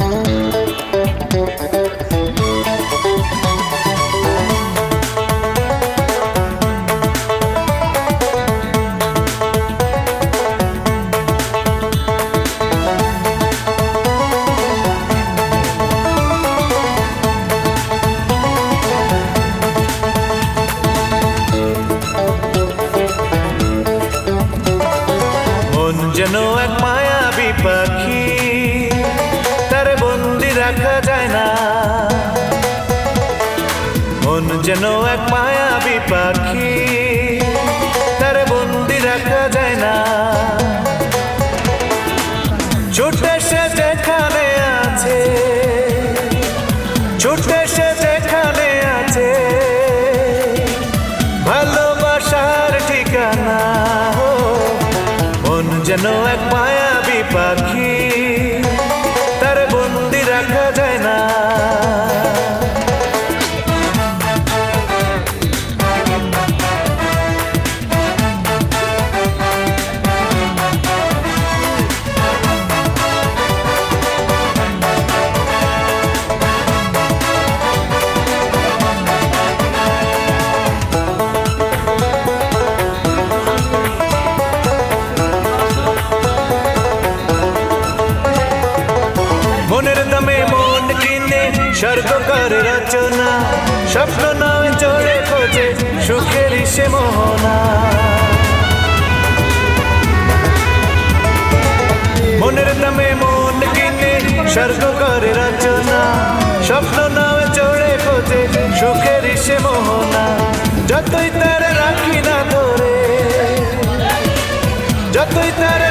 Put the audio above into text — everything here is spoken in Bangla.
মন যেন এক মায়াবী পাখি তার বন্দি রাখা যায় না। মন যেন এক মায়াবী পাখি মন যেন স্বর্গকার রচনা, স্বপ্ন নয় জোরে খোঁজে, সুখের সে মোহনা। মনের দামে মন কিনে স্বর্গকার রচনা, স্বপ্ন নয় জোরে খোঁজে, সুখের সে মোহনা। যতই তার রাখি না ধরে, যতই তার